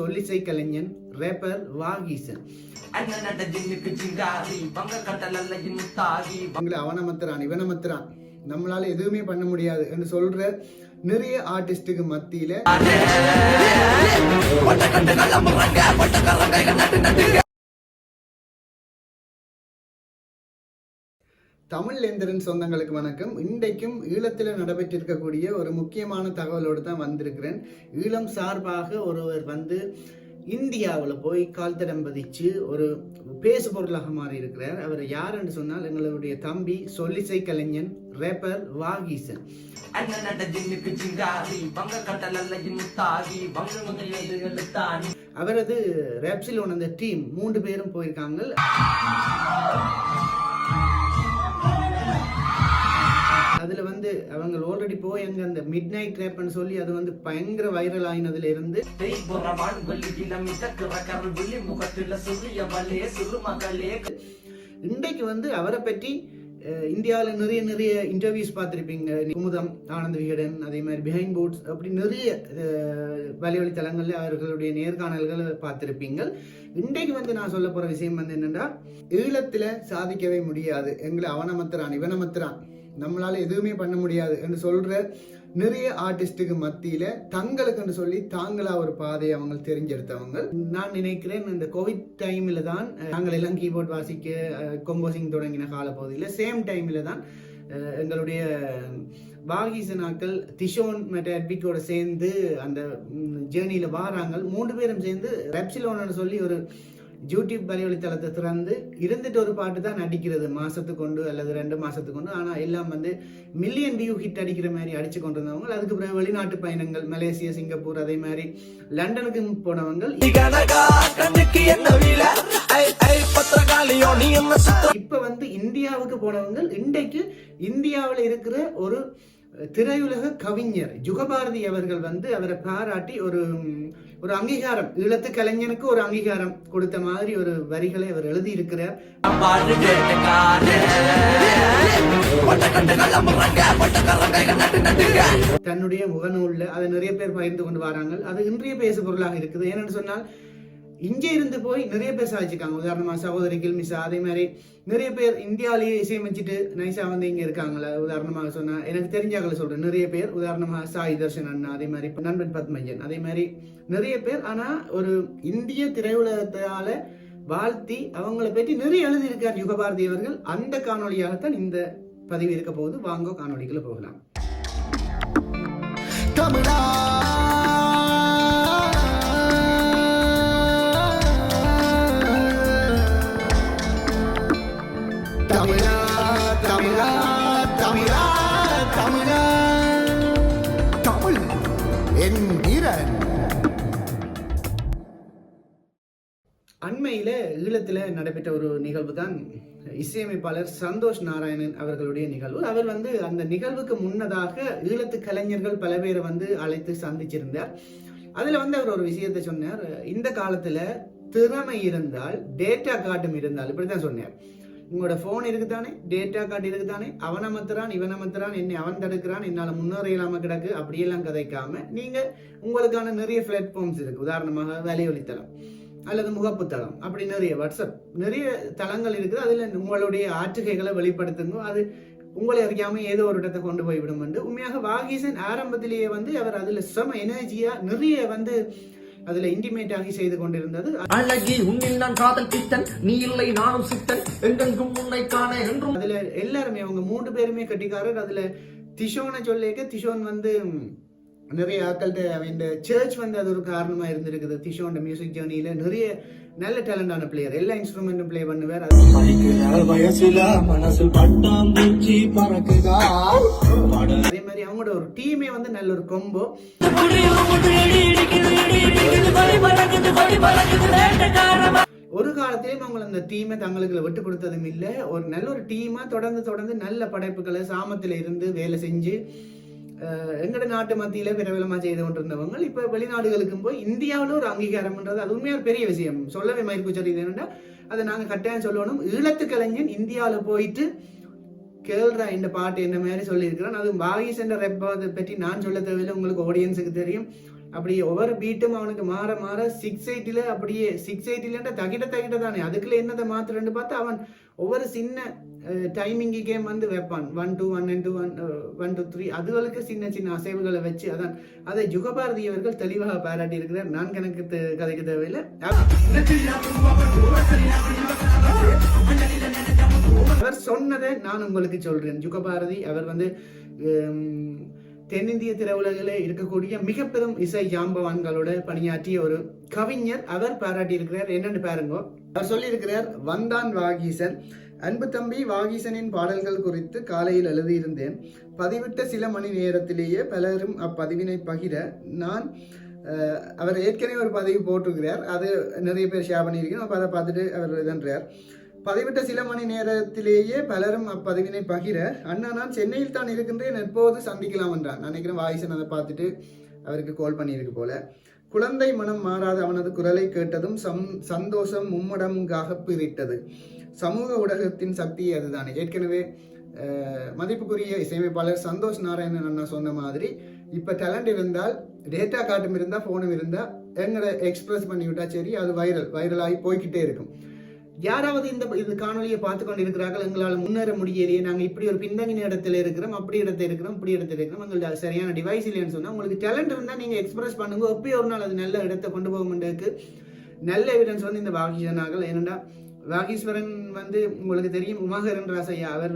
சொல்லிசை கலைஞன் ரேப்பர் வாகீசன். அண்ணனட ஜின்னுக்கு ஜிங்காரி வங்க கடலல்ல அவனமத்துறான் இவனமத்துறான். நம்மளால எதுவுமே பண்ண முடியாது என்று சொல்ற நிறைய ஆர்டிஸ்டுக்கு மத்தியில தமிழ் எந்திரன் சொந்தங்களுக்கு வணக்கம். இன்றைக்கும் ஈழத்தில் நடைபெற்றிருக்கக்கூடிய ஒரு முக்கியமான தகவலோடு தான் வந்திருக்கிறேன். ஈழம் சார்பாக ஒருவர் வந்து இந்தியாவில் போய் கால் தடம் பதிச்சு ஒரு பேசு பொருளாக மாறி இருக்கிறார் அவர் யார் என்று சொன்னால் எங்களுடைய தம்பி சொல்லிசை கலைஞன் ரேப்பர் வாகீசன். அவரது ரெப்சிலோன் அந்த டீம் மூன்று பேரும் போயிருக்காங்க. அதுல வந்து அவங்க ஆல்ரெடி போய் அங்க அந்த மிட் நைட் ரேப்னு சொல்லி அது வந்து பயங்கர வைரல் ஆயினதுல இருந்து இன்றைக்கு வந்து அவரை பற்றி இந்தியாவில் நிறைய நிறைய இன்டர்வியூஸ் பார்த்துருப்பீங்க. குமுதம் ஆனந்த விகடன் அதே மாதிரி பிஹைண்ட் போர்ட்ஸ் அப்படி நிறைய வலைவழி தளங்களில் அவர்களுடைய நேர்காணல்களை பார்த்துருப்பீங்க. இன்றைக்கு வந்து நான் சொல்ல போற விஷயம் வந்து என்னன்னா ஈழத்துல சாதிக்கவே முடியாது. எங்களை அவனமத்துறான் இவனமத்துறான். நம்மளால எதுவுமே பண்ண முடியாது என்று சொல்ற நிறைய ஆர்டிஸ்டுக்கு மத்தியில தங்களுக்குன்னு சொல்லி தாங்களா ஒரு பாதையை அவங்க தெரிஞ்செடுத்தவங்க. நான் நினைக்கிறேன் இந்த கோவிட் டைம்ல தான் நாங்கள் எல்லாம் கீபோர்ட் வாசிக்க கொம்போசிங் தொடங்கின காலப்பகுதியில் சேம் டைம்ல தான் எங்களுடைய பாகிசனாக்கள் திஷோன் மற்ற அட்விக்கோட சேர்ந்து அந்த ஜேர்னியில் வாராங்க. மூன்று பேரும் சேர்ந்து ரெப்சிலோன்னு சொல்லி ஒரு யூடியூப் வலைவழி திறந்து இருந்துட்டு ஒரு பாட்டு தான் நடிக்கிறது. மாசத்துக்கு கொண்டு அல்லது ரெண்டு மாசத்துக்கு கொண்டு ஆனா எல்லாம் வந்து மில்லியன் வியூ ஹிட் அடிக்கிற மாதிரி அடிச்சு கொண்டு வந்தவங்க அதுக்கு பிறகு வெளிநாட்டு பயணங்கள் மலேசியா சிங்கப்பூர் அதே மாதிரி லண்டனுக்கு போனவங்க இப்போ இப்ப வந்து இந்தியாவுக்கு போனவங்க இன்றைக்கு இந்தியாவில் இருக்கிற ஒரு திரையுலக கவிஞர் ஜுகபாரதி அவர்கள் வந்து அவரை பாராட்டி ஒரு ஒரு அங்கீகாரம். ஈழத்து கலைஞனுக்கு ஒரு அங்கீகாரம் கொடுத்த மாதிரி ஒரு வரிகளை அவர் எழுதி நட்டுங்க. தன்னுடைய முகநூல்ல அதை நிறைய பேர் பகிர்ந்து கொண்டு வராங்க. அது இன்றைய பேசு பொருளாக இருக்குது. ஏன்னு சொன்னால் இங்கே இருந்து போய் நிறைய பேர் சாதிச்சிருக்காங்க. உதாரணமா சகோதரி கில்மிசா அதே மாதிரி நிறைய பேர் இந்தியாவிலேயே இசையமைச்சிட்டு நைசா வந்து இங்கே இருக்காங்களே உதாரணமாக சொன்னா எனக்கு தெரிஞ்சாக்களை சொல்றேன். நிறைய பேர் உதாரணமாக சாய் தர்ஷன் அண்ணா அதே மாதிரி நண்பன் பத்மஞ்சன் அதே மாதிரி நிறைய பேர். ஆனா ஒரு இந்திய திரையுலகத்தால வாழ்த்தி அவங்களை பற்றி நிறைய எழுதியிருக்கார் யுகபாரதி அவர்கள். அந்த காணொலியாகத்தான் இந்த பதிவு இருக்க போகுது. வாங்க காணொளிக்குள்ள போகலாம். தமிழா வீரன். அண்மையில் ஈழத்தில் நடைபெற்ற ஒரு நிகழ்வு தான் இசையமைப்பாளர் சந்தோஷ் நாராயணன் அவர்களுடைய நிகழ்வு. அவர் வந்து அந்த நிகழ்வுக்கு முன்னதாக ஈழத்து கலைஞர்கள் பல பேரை வந்து அழைத்து சந்திச்சிருந்தார். அதில் வந்து அவர் ஒரு விஷயத்தை சொன்னார். இந்த காலத்தில் திறமை இருந்தால் டேட்டா கார்டும் இருந்தால் இப்படிதான் சொன்னார். உங்களோட ஃபோன் இருக்குதானே? டேட்டா கார்டு இருக்குதானே? அவன் அமர்த்துறான் இவன் அமர்த்துறான் என்னை அவன் தடுக்கிறான் என்னால் முன்னேற இல்லாமல் கிடக்கு அப்படியெல்லாம் கதைக்காம நீங்கள் உங்களுக்கான நிறைய பிளாட்ஃபார்ம்ஸ் இருக்குது உதாரணமாக வேலையொலித்தளம் அல்லது முகப்புத்தளம் அப்படி நிறைய வாட்ஸ்அப் நிறைய தளங்கள் இருக்குது. அதில் உங்களுடைய ஆற்றுகைகளை வெளிப்படுத்துங்க. அது உங்களை அறியாமல் ஏதோ ஒரு இடத்தை கொண்டு போய் விடும். என்று உண்மையாக வாகீசன் ஆரம்பத்திலேயே வந்து அவர் அதில் செம எனர்ஜியாக நிறைய வந்து அதுல இன்டிமேட் ஆகி செய்து கொண்டிருந்தது. அழகி உன்னில் நான் காதல் சித்தன் நீ இல்லை நானும் சித்தன் எங்கெங்கும் உன்னை காண என்றும். அதுல எல்லாருமே அவங்க மூன்று பேருமே கட்டிக்காரர். அதுல திஷோனை சொல்லிக்க திஷோன் வந்து நிறைய ஆட்கள்கிட்ட இந்த சர்ச் வந்து அது ஒரு காரணமா இருந்திருக்குது. திஷோன் மியூசிக் ஜேர்னியில நிறைய நல்ல டேலண்டான பிளேயர் எல்லா இன்ஸ்ட்ருமெண்ட்டும் ப்ளே பண்ணுவார். அது படிக்கிற வயசுல மனசு பட்டாம்பூச்சி பறக்குதா? பாட அதே மாதிரி அவங்களோட ஒரு டீமே வந்து நல்ல ஒரு கொம்போ ஒரு காலத்திலேயும் அவங்க அந்த டீமை தங்களுக்கு விட்டு கொடுத்ததும் இல்லை. ஒரு நல்ல ஒரு டீமா தொடர்ந்து தொடர்ந்து நல்ல படைப்புகளை சாமத்துல இருந்து வேலை செஞ்சு எங்கட நாட்டு மத்தியில பிரபலமா செய்து கொண்டிருந்தவங்க இப்ப வெளிநாடுகளுக்கும் போய் இந்தியாவில் ஒரு அங்கீகாரம்ன்றது அது உண்மையாக பெரிய விஷயம். சொல்லவே மயிர்ப்பு சொல்லியது என்னன்னா அதை நாங்க கட்டாயம் சொல்லணும். ஈழத்து கலைஞன் இந்தியாவில் போயிட்டு கேள்றா இந்த பாட்டு என்ன மாதிரி சொல்லியிருக்கிறான். அது வாகிஸ் என்ற ரெப்பை பற்றி நான் சொல்ல தேவையில்லை. உங்களுக்கு ஆடியன்ஸுக்கு தெரியும். அப்படி ஒவ்வொரு பீட்டும் அவனுக்கு மாற மாற சிக்ஸ் எயிட்டில் அப்படியே சிக்ஸ் எயிட்டிலன்ற தகிட தகிட தானே. அதுக்குள்ள என்னதை மாத்துறேன்னு பார்த்தா அவன் ஒவ்வொரு சின்ன டைமிங்கு கேம் வந்து வைப்பான் one two one and two one one two three அதுகளுக்கு சின்ன சின்ன அசைவுகளை வச்சு அதான் அதை ஜுகபாரதி அவர்கள் தெளிவாக பாராட்டி இருக்கிறார். நான் கணக்கு கதைக்கு தேவையில்லை. அவர் சொன்னதை நான் உங்களுக்கு சொல்றேன். ஜுகபாரதி அவர் வந்து தென்னிந்திய திரையுலகில் இருக்கக்கூடிய மிக பெரும் இசை ஜாம்பவான்களோட பணியாற்றிய ஒரு கவிஞர். அவர் பாராட்டி இருக்கிறார். என்னன்னு பாருங்க. அவர் சொல்லியிருக்கிறார் வந்தான் வாகீசன் அன்பு தம்பி வாகீசனின் பாடல்கள் குறித்து காலையில் எழுதியிருந்தேன். பதிவிட்ட சில மணி நேரத்திலேயே பலரும் அப்பதிவினை பகிர நான் அவர் ஏற்கனவே ஒரு பதிவு போட்டிருக்கிறார். அது நிறைய பேர் ஷேர் பண்ணியிருக்கேன் அப்போ அதை பார்த்துட்டு அவர் இதன்றார். பதிவிட்ட சில மணி நேரத்திலேயே பலரும் அப்பதிவினை பகிர அண்ணா நான் சென்னையில் தான் இருக்கின்றேன். எப்போது சந்திக்கலாம்? என்றான் நினைக்கிறேன் வாயிசன் அதை பார்த்துட்டு அவருக்கு கால் பண்ணியிருக்கு போல. குழந்தை மனம் மாறாத அவனது குரலை கேட்டதும் சம் சந்தோஷம் மும்மடங்காக விட்டது சமூக ஊடகத்தின் சக்தி அதுதானே. ஏற்கனவே மதிப்புக்குரிய இசையமைப்பாளர் சந்தோஷ் நாராயணன் அண்ணா சொன்ன மாதிரி இப்போ டேலண்ட் இருந்தால் டேட்டா காட்டும் இருந்தால் ஃபோனும் இருந்தால் எங்களை எக்ஸ்பிரஸ் பண்ணிவிட்டா சரி அது வைரல் வைரலாகி போய்க்கிட்டே இருக்கும். யாராவது இந்த இந்த காணொலியை பார்த்து கொண்டு இருக்கிறார்கள் எங்களால் முன்னேற முடியலையே நாங்கள் இப்படி ஒரு பின்தங்கின இடத்துல இருக்கிறோம் அப்படி இடத்துல இருக்கிறோம் இப்படி இடத்துல இருக்கிறோம் எங்களுக்கு சரியான டிவைஸ் இல்லைன்னு சொன்னால் உங்களுக்கு டேலண்ட் இருந்தால் நீங்கள் எக்ஸ்பிரஸ் பண்ணுங்க எப்பயோ ஒரு நாள் அது நல்ல இடத்தை கொண்டு போக முடியாது நல்ல எவிடன்ஸ் வந்து இந்த வாகீசனாகள் ஏனென்றா வாகீஸ்வரன் வந்து உங்களுக்கு தெரியும் உமாகரன் ராசையா அவர்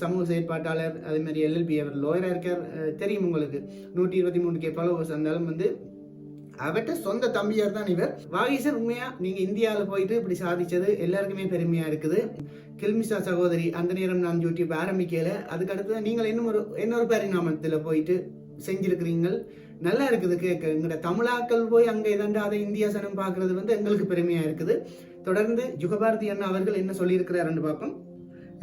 சமூக செயற்பாட்டாளர் அதே மாதிரி எல்எல்பி அவர் லோயராக இருக்கார் தெரியும் உங்களுக்கு. நூற்றி இருபத்தி மூணு கே ஃபாலோவர்ஸ் இருந்தாலும் வந்து அவர்கிட்ட சொந்த தம்பியார் தான் இவர். வாகீசன் உண்மையா? நீங்க இந்தியாவில் போயிட்டு இப்படி சாதிச்சது எல்லாருக்குமே பெருமையா இருக்குது. கில்மிஷா சகோதரி அந்த நேரம் நான் யூடியூப் ஆரம்பிக்கல. அதுக்கடுத்து நீங்கள் இன்னும் ஒரு இன்னொரு பரிணாமத்தில் போயிட்டு செஞ்சிருக்கிறீங்க நல்லா இருக்குது கேட்க எங்கட தமிழாக்கள் போய் அங்கே இதாண்டு அதை இந்தியா சனம் பார்க்கறது வந்து எங்களுக்கு பெருமையா இருக்குது. தொடர்ந்து ஜுகபாரதி அண்ணா அவர்கள் என்ன சொல்லியிருக்கிறாருன்னு பார்ப்போம்.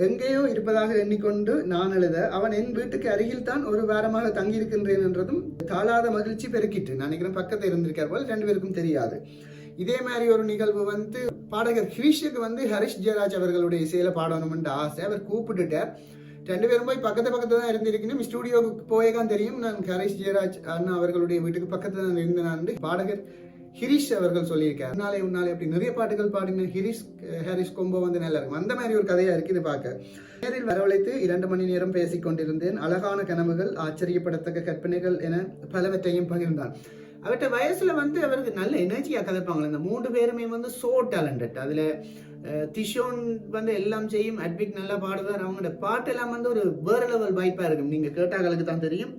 எங்கேயோ இருப்பதாக எண்ணிக்கொண்டு நான் எழுத அவன் என் வீட்டுக்கு அருகில் தான் ஒரு வாரமாக தங்கியிருக்கின்றேன் என்றதும் தாளாத மகிழ்ச்சி பெருக்கிட்டு நான் நினைக்கிறேன் பக்கத்தில் இருந்திருக்கார் போல் ரெண்டு பேருக்கும் தெரியாது. இதே மாதிரி ஒரு நிகழ்வு வந்து பாடகர் ஹிரிஷுக்கு வந்து ஹரிஷ் ஜெயராஜ் அவர்களுடைய இசையில பாடணும்னு ஆசை. அவர் கூப்பிட்டுட்டார். ரெண்டு பேரும் போய் பக்கத்து பக்கத்து தான் இருந்திருக்கணும். ஸ்டூடியோவுக்கு போயேதான் தெரியும். நான் ஹரிஷ் ஜெயராஜ் அண்ணா அவர்களுடைய வீட்டுக்கு பக்கத்துல தான் இருந்தேன். பாடகர் ஹிரிஷ் அவர்கள் சொல்லியிருக்கார். நாளை உன்னாலே அப்படி நிறைய பாட்டுகள் பாடின ஹிரிஷ் ஹரிஷ் கொம்போ வந்து நல்லா இருக்கும் அந்த மாதிரி ஒரு கதையா இருக்கு இது பார்க்க. நேரில் வரவழைத்து இரண்டு மணி நேரம் பேசிக் கொண்டிருந்தேன். அழகான கனவுகள் ஆச்சரியப்படத்தக்க கற்பனைகள் என பலவற்றையும் பகிர்ந்தான். அவர்கிட்ட வயசுல வந்து அவருக்கு நல்ல எனர்ஜியா கதைப்பாங்களே. இந்த மூன்று பேருமே வந்து சோ டேலண்டட் அதுல திஷோன் வந்து எல்லாம் செய்யும் அட்விக் நல்லா பாடுவார் அவங்களோட பாட்டு எல்லாம் வந்து ஒரு வேற லெவல் வைப்பா இருக்கும். நீங்க கேட்டாங்களுக்கு தான் தெரியும்.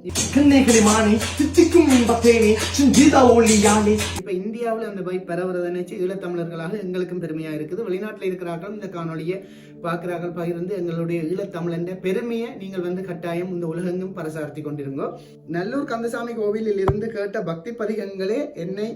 இப்ப இந்தியாவில் அந்த பைப் பரவுறதை நினைச்சு ஈழத்தமிழர்களாக எங்களுக்கும் பெருமையா இருக்குது. வெளிநாட்டில் இருக்கிறார்கள் இந்த காணொலியை பார்க்கிறார்கள். பகிர்ந்து எங்களுடைய ஈழத்தமிழன்ற பெருமையை நீங்கள் வந்து கட்டாயம் இந்த உலகெங்கும் பரசார்த்தி கொண்டிருங்கோ. நல்லூர் கந்தசாமி கோவிலில் இருந்து கேட்ட பக்தி பதிகங்களே என்னை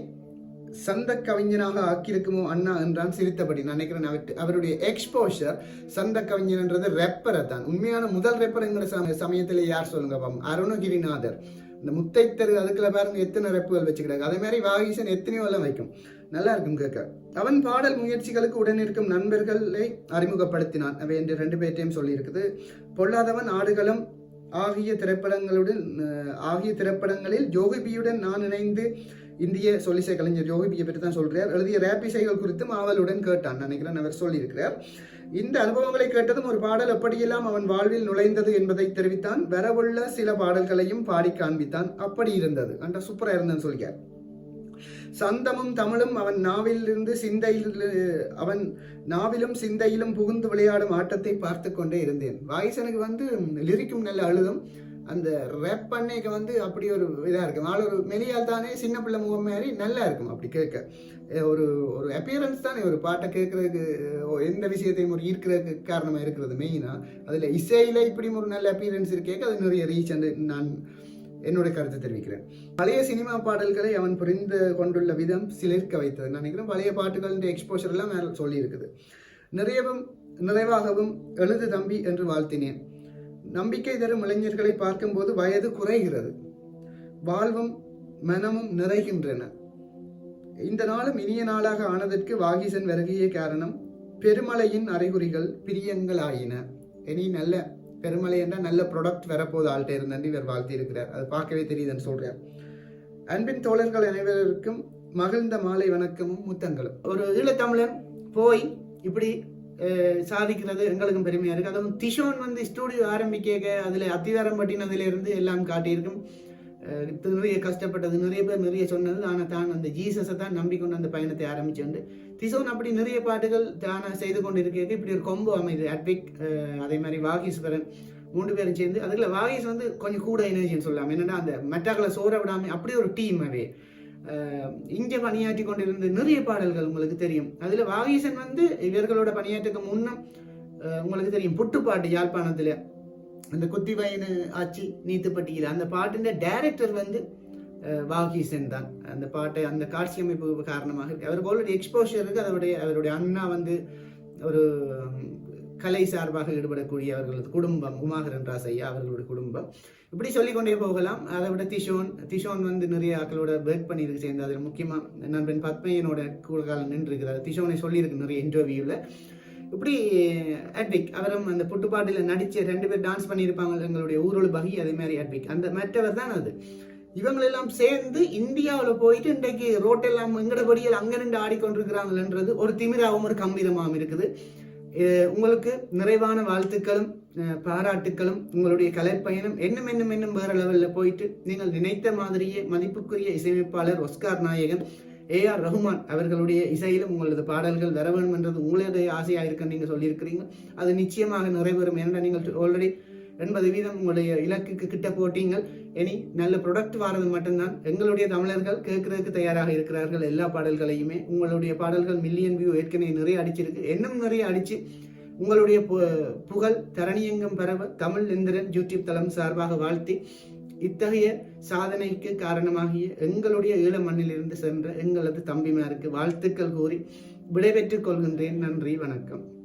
சந்த கவிஞனாக ஆக்கியிருக்குமோ அண்ணா என்றான் சிரித்தபடி. நான் நினைக்கிறேன் அவருடைய எக்ஸ்போஷர் சந்த கவிஞன்ன்றது ரெப்பரை தான். உண்மையான முதல் ரெப்பர் என்கிற சமயத்தில் யார் சொல்லுங்க பாப்போம்? அருணகிரிநாதர். இந்த முத்தை தெரு அதுக்குள்ள பாருங்க எத்தனை ரெப்புகள் வச்சுக்கிறாங்க அதே மாதிரி வாகீசன் எத்தனையோ எல்லாம் வைக்கும். நல்லா இருக்கும் கேட்க. அவன் பாடல் முயற்சிகளுக்கு உடன் இருக்கும் நண்பர்களை அறிமுகப்படுத்தினான். அவை என்று ரெண்டு பேர்ட்டையும் சொல்லியிருக்குது. பொல்லாதவன் ஆடுகளம் ஆகிய திரைப்படங்களுடன் ஆகிய திரைப்படங்களில் ஜோகிபியுடன் நான் இணைந்து இந்திய சொல்லிசை கலைஞர் ஜோகிபியை பற்றி தான் சொல்கிறார் எழுதிய ரேப் இசைகள் குறித்தும் ஆவலுடன் கேட்டான். நினைக்கிறேன் அவர் சொல்லியிருக்கிறார். இந்த அனுபவங்களை கேட்டதும் ஒரு பாடல் எப்படியெல்லாம் அவன் வாழ்வில் நுழைந்தது என்பதை தெரிவித்தான். வரவுள்ள சில பாடல்களையும் பாடி காண்பித்தான். அப்படி இருந்தது. அந்த சூப்பரா இருந்ததுன்னு சொல்கிறார் சந்தமும் தமிழும் அவன் நாவிலிருந்து சிந்தையில் அவன் நாவிலும் சிந்தையிலும் புகுந்து விளையாடும் ஆட்டத்தை பார்த்து கொண்டே இருந்தேன். வாய்ஸனுக்கு வந்து லிரிக்கும் நல்ல அழுதும். அந்த ரேப் பண்ணேக்க வந்து அப்படி ஒரு இதாக இருக்கும். ஆள் ஒரு மெலியால் தானே சின்ன பிள்ளை முகம் மாதிரி நல்லா இருக்கும் அப்படி கேட்க. ஒரு ஒரு அப்பியரன்ஸ் தானே ஒரு பாட்டை கேட்குறதுக்கு எந்த விஷயத்தையும் ஒரு ஈர்க்கிறதுக்கு காரணமாக இருக்கிறது மெயினாக அதில் இசையில் இப்படி ஒரு நல்ல அப்பியரன்ஸ் இருக்கேக்க அது நிறைய ரீச் நான் என்னுடைய கருத்தை தெரிவிக்கிறேன். பழைய சினிமா பாடல்களை அவன் புரிந்து கொண்டுள்ள விதம் சிலிர்க்க வைத்தது. நான் நினைக்கிறேன் பழைய பாட்டுகளின் எக்ஸ்போஷர் எல்லாம் சொல்லியிருக்குது. நிறையவும் நிறைவாகவும் எழுது தம்பி என்று வாழ்த்தினேன். நம்பிக்கை தரும் இளைஞர்களை பார்க்கும்போது வயது குறைகிறது. வாழ்வும் மனமும் நிறைகின்றன. இந்த நாளும் இனிய நாளாக ஆனதற்கு வாகீசன் வருகையே காரணம் பெருமலையின் அறிகுறிகள் பிரியங்கள் ஆகின இனி நல்ல பெருமலை என்றால் நல்ல ப்ராடக்ட் வரப்போது ஆள்கிட்ட இருந்தாண்டு இவர் வாழ்த்தி இருக்கிறார் அது பார்க்கவே தெரியுதுன்னு சொல்கிறார் அன்பின் தோழர்கள் அனைவருக்கும் மகிழ்ந்த மாலை வணக்கமும் முத்தங்களும். ஒரு ஈழத்தமிழன் போய் இப்படி சாதிக்கிறது எங்களுக்கும் பெருமையாக இருக்குது அதுவும் திஷோன் வந்து ஸ்டூடியோ ஆரம்பிக்க அதில் அத்திவாரம் பட்டினதுலேருந்து எல்லாம் காட்டியிருக்கும். இது நிறைய கஷ்டப்பட்டது நிறைய பேர் நிறைய சொன்னது. ஆனால் தான் அந்த ஜீசஸை தான் நம்பிக்கொண்டு அந்த பயணத்தை ஆரம்பிச்சுண்டு. திசோன் அப்படி நிறைய பாட்டுகள் தானே செய்து கொண்டு இருக்க இப்படி ஒரு கொம்பு அமைது அட்விக் அதே மாதிரி வாகீஸ்வரன் மூன்று பேரும் சேர்ந்து அதுக்குள்ள வாகீஸ் வந்து கொஞ்சம் கூட எனர்ஜின்னு சொல்லலாம். என்னன்னா அந்த மெட்டாக்களை சோற விடாமல் அப்படி ஒரு டீம் அவே இங்க பணியாற்றி கொண்டிருந்த நிறைய பாடல்கள் உங்களுக்கு தெரியும். அதுல வாகீசன் வந்து இவர்களோட பணியாற்றுக்கு முன்னம் உங்களுக்கு தெரியும். புட்டுப்பாட்டு யாழ்ப்பாணத்துல. அந்த குத்தி வயது ஆட்சி நீத்துப்பட்டியில். அந்த பாட்டின் டைரக்டர் வந்து வாகீசன் தான். அந்த பாட்டை அந்த காட்சி அமைப்பு காரணமாக. அவருக்கு ஆல்ரெடி எக்ஸ்போஷர் இருக்கு. அதோடைய அவருடைய அண்ணா வந்து ஒரு கலை சார்பாக ஈடுபடக்கூடிய அவர்களது குடும்பம் உமாகரன் ராசையா அவர்களோட குடும்பம். இப்படி சொல்லிக்கொண்டே போகலாம். அதை விட திஷோன் திஷோன் வந்து நிறைய ஆக்களோட பேக் பண்ணியிருக்கு சேர்ந்து. அதில் முக்கியமாக நண்பன் பத்மையனோட கூட காலம் நின்றுருக்கிறார். திஷோனை சொல்லியிருக்கு நிறைய இன்டர்வியூவில் இப்படி அட்விக் அவரும் அந்த புட்டுப்பாட்டில் நடித்து ரெண்டு பேர் டான்ஸ் பண்ணியிருப்பாங்க. எங்களுடைய ஊரோட பகி அதே மாதிரி அட்விக் அந்த மற்றவர் தான் அது. இவங்களெல்லாம் சேர்ந்து இந்தியாவில் போயிட்டு இன்றைக்கு ரோட்டெல்லாம் எங்கடபடியில் அங்க நின்று ஆடிக்கொண்டிருக்கிறாங்கன்றது ஒரு திமிராவும் ஒரு கம்பீரமாகவும் இருக்குது. உங்களுக்கு நிறைவான வாழ்த்துக்களும் பாராட்டுக்களும் உங்களுடைய கலைப்பயணம் என்னும் என்னும் என்னும் வேற லெவலில் போயிட்டு நீங்கள் நினைத்த மாதிரியே மதிப்புக்குரிய இசையமைப்பாளர் ஒஸ்கார் நாயகன் ஏ ஆர் ரஹ்மான் அவர்களுடைய இசையிலும் உங்களது பாடல்கள் வர வேண்டும் என்றது உங்களுடைய ஆசையாக இருக்குன்னு நீங்கள் சொல்லியிருக்கிறீங்க. அது நிச்சயமாக நிறைவேறும். ஏன்னா நீங்கள் ஆல்ரெடி எண்பது வீதம் உங்களுடைய இலக்குக்கு கிட்ட போட்டீங்கள். இனி நல்ல ப்ரொடக்ட் வாரது மட்டும்தான். எங்களுடைய தமிழர்கள் கேட்கறதுக்கு தயாராக இருக்கிறார்கள். எல்லா பாடல்களையுமே. உங்களுடைய பாடல்கள் மில்லியன் வியூ ஏற்கனவே நிறைய அடிச்சிருக்கு. இன்னும் நிறைய அடிச்சு உங்களுடைய பு- புகழ் தரணியங்கம் பரவ தமிழ் இந்திரன் யூடியூப் தளம் சார்பாக வாழ்த்தி இத்தகைய சாதனைக்கு காரணமாகிய எங்களுடைய ஈழ மண்ணிலிருந்து சென்ற எங்களது தம்பிமாருக்கு வாழ்த்துக்கள் கூறி விடைபெற்றுக் கொள்கின்றேன். நன்றி. வணக்கம்.